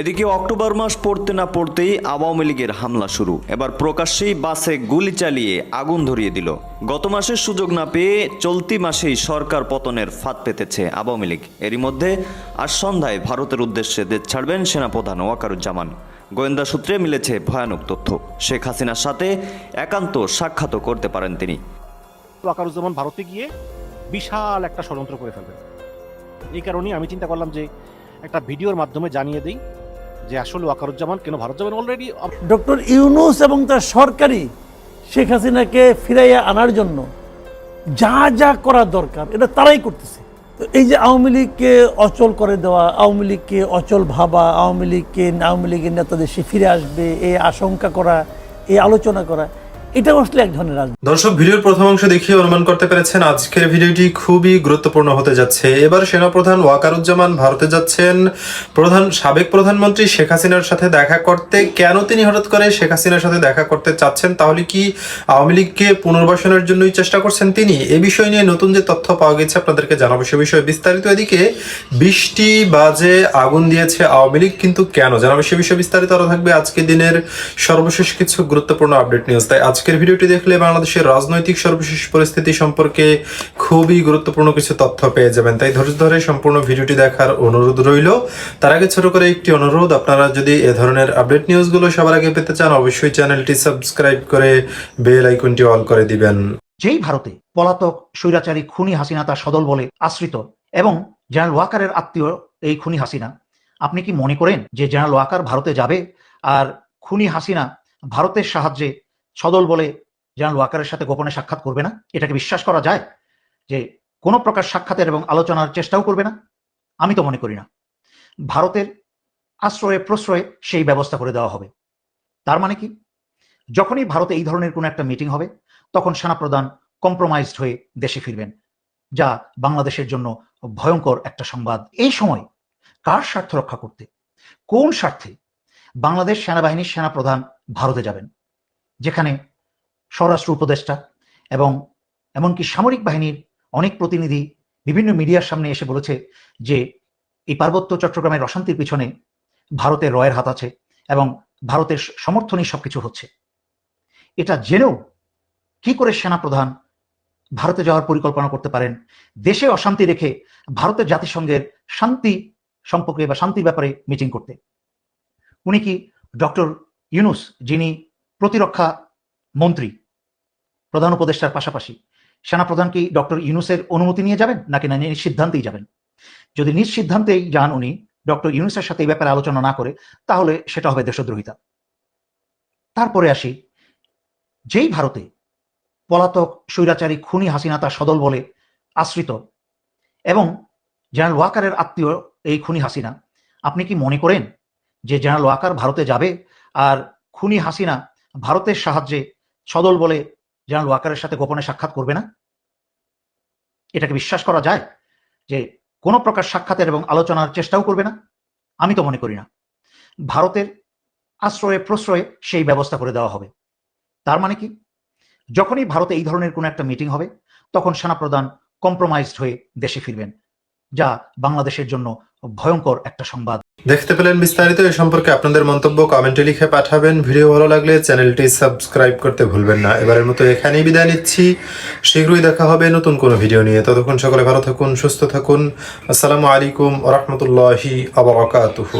এদিকে অক্টোবর মাস পড়তে না পড়তেই আওয়ামী লীগের হামলা শুরু। এবার প্রকাশ্যেই বাসে গুলি চালিয়ে আগুন ধরিয়ে দিল। গত মাসের সুযোগ না পেয়ে চলতি মাসেই সরকার পতনের ফাঁদ পেতেছে আওয়ামী লীগ। এরই মধ্যে আজ সন্ধ্যায় ভারতের উদ্দেশ্যে দেশ ছাড়বেন সেনাপ্রধান ওয়াকারুজ্জামান। গোয়েন্দা সূত্রে মিলেছে ভয়ানক তথ্য। শেখ হাসিনার সাথে একান্ত সাক্ষাৎও করতে পারেন তিনি। ওয়াকারুজ্জামান ভারতে গিয়ে বিশাল একটা ষড়যন্ত্র করে ফেলবেন। এই কারণেই আমি চিন্তা করলাম যে একটা ভিডিওর মাধ্যমে জানিয়ে দিই যে আসলে ওয়াকারুজ্জামান কেন ভারত যাবেন অলরেডি ডক্টর ইউনুস এবং তার সরকারি শেখ হাসিনাকে ফিরাইয়া আনার জন্য যা যা করা দরকার, এটা তারাই করতেছে। তো এই যে আওয়ামী লীগকে অচল করে দেওয়া, আওয়ামী লীগকে অচল ভাবা, আওয়ামী লীগকে, আওয়ামী লীগের নেতাদের সে ফিরে আসবে এই আশঙ্কা করা এই আলোচনা করা এটা আসলে এক ধরনের রাজনীতি। দর্শক, ভিডিওর প্রথম অংশ দেখিয়ে অনুমান করতে পেরেছেন আজকের ভিডিওটি খুবই গুরুত্বপূর্ণ হতে যাচ্ছে। এবার সেনাপ্রধান ওয়াকারুজ্জামান ভারতে যাচ্ছেন। প্রধান, সাবেক প্রধানমন্ত্রী শেখ হাসিনার সাথে দেখা করতে কেন তিনি হঠাৎ করে শেখ হাসিনার সাথে দেখা করতে চাচ্ছেন? তাহলে কি আওয়ামী লীগকে পুনর্বাসনের জন্যই চেষ্টা করছেন তিনি? এ বিষয় নিয়ে নতুন যে তথ্য পাওয়া গেছে, আপনাদেরকে জানাব সে বিষয়ে। বিস্তারিত এদিকে, বৃষ্টি বাজে আগুন দিয়েছে আওয়ামী লীগ, কিন্তু কেন? জানাব সে বিষয়ে বিস্তারিত আরও থাকবে আজকে দিনের সর্বশেষ কিছু গুরুত্বপূর্ণ আপডেট নিউজ। তাই আজকের ভিডিওটি দেখলে বাংলাদেশের রাজনৈতিক সর্বশেষ পরিস্থিতি সম্পর্কে খুবই গুরুত্বপূর্ণ কিছু তথ্য পেয়ে যাবেন। তাই ধৈর্য ধরে সম্পূর্ণ ভিডিওটি দেখার অনুরোধ রইল। তার আগে ছোট করে একটি অনুরোধ, আপনারা যদি এ ধরনের আপডেট নিউজগুলো সবার আগে পেতে চান, অবশ্যই চ্যানেলটি সাবস্ক্রাইব করে বেল আইকনটি অল করে দিবেন। যেই ভারতে পলাতক স্বৈরাচারী খুনি হাসিনা তার সদল বলে আশ্রিত এবং জেনারেল ওয়াকারের আত্মীয় এই খুনি হাসিনা, আপনি কি মনে করেন যে জেনারেল ওয়াকার ভারতে যাবে? আর খুনি হাসিনা ভারতের সাহায্যে সদল বলে জেনারেল ওয়াকারের সাথে গোপনে সাক্ষাৎ করবে না? এটাকে বিশ্বাস করা যায় যে কোনো প্রকার সাক্ষাতের এবং আলোচনার চেষ্টাও করবে না? আমি তো মনে করি না। ভারতের আশ্রয়ে প্রশ্রয়ে সেই ব্যবস্থা করে দেওয়া হবে। তার মানে কি? যখনই ভারতে এই ধরনের কোনো একটা মিটিং হবে, তখন সেনাপ্রধান কম্প্রোমাইজড হয়ে দেশে ফিরবেন, যা বাংলাদেশের জন্য ভয়ঙ্কর একটা সংবাদ। এই সময় কার স্বার্থ রক্ষা করতে? কোন স্বার্থে? বাংলাদেশ সেনাবাহিনীর সেনাপ্রধান ভারতে যাবেন। যেখানে স্বরাষ্ট্র উপদেষ্টা এবং এমনকি সামরিক বাহিনীর অনেক প্রতিনিধি বিভিন্ন মিডিয়ার সামনে এসে বলেছে যে এই পার্বত্য চট্টগ্রামের অশান্তির পিছনে ভারতের রয়ের হাত আছে এবং ভারতের সমর্থনই সবকিছু হচ্ছে। এটা জেনেও কি করে সেনাপ্রধান ভারতে যাওয়ার পরিকল্পনা করতে পারেন? দেশে অশান্তি রেখে ভারতের জাতিসংঘের শান্তি সম্পর্কে বা শান্তির ব্যাপারে মিটিং করতে। উনি কি ডক্টর ইউনুস যিনি প্রতিরক্ষা মন্ত্রী, প্রধান উপদেষ্টার পাশাপাশি। সেনাপ্রধান কি ডক্টর ইউনুসের অনুমতি নিয়ে যাবেন, নাকি না নিজ সিদ্ধান্তেই যাবেন? যদি নিজ সিদ্ধান্তেই যান উনি, ডক্টর ইউনুসের সাথে এই ব্যাপারে আলোচনা না করে, তাহলে সেটা হবে দেশদ্রোহিতা। তারপরে আসি, যেই ভারতে পলাতক স্বৈরাচারী খুনি হাসিনা তার সদল বলে আশ্রিত, এবং জেনারেল ওয়াকারের আত্মীয় এই খুনি হাসিনা, আপনি কি মনে করেন যে জেনারেল ওয়াকার ভারতে যাবে, আর খুনি হাসিনা ভারতের সাহায্যে সদল বলে জেনারেল ওয়াকারের সাথে গোপনে সাক্ষাৎ করবে না? এটাকে বিশ্বাস করা যায় যে কোনো প্রকার সাক্ষাতের এবং আলোচনার চেষ্টাও করবে না? আমি তো মনে করি না। ভারতের আশ্রয়ে প্রশ্রয়ে সেই ব্যবস্থা করে দেওয়া হবে। তার মানে কি? যখনই ভারতে এই ধরনের কোনো একটা মিটিং হবে, তখন সেনাপ্রধান কম্প্রোমাইজড হয়ে দেশে ফিরবেন, যা বাংলাদেশের জন্য ভয়ঙ্কর একটা সংবাদ। দেখতে পেলেন বিস্তারিত এ সম্পর্কে আপনাদের মন্তব্য কমেন্টে লিখে পাঠাবেন। ভিডিও ভালো লাগলে চ্যানেলটি সাবস্ক্রাইব করতে ভুলবেন না। এবারের মতো এখানেই বিদায় নিচ্ছি। শীঘ্রই দেখা হবে নতুন কোনো ভিডিও নিয়ে। ততক্ষণ সকলে ভালো থাকুন, সুস্থ থাকুন। আসসালামু আলাইকুম রহমতুল্লাহি আবরাকাতুহু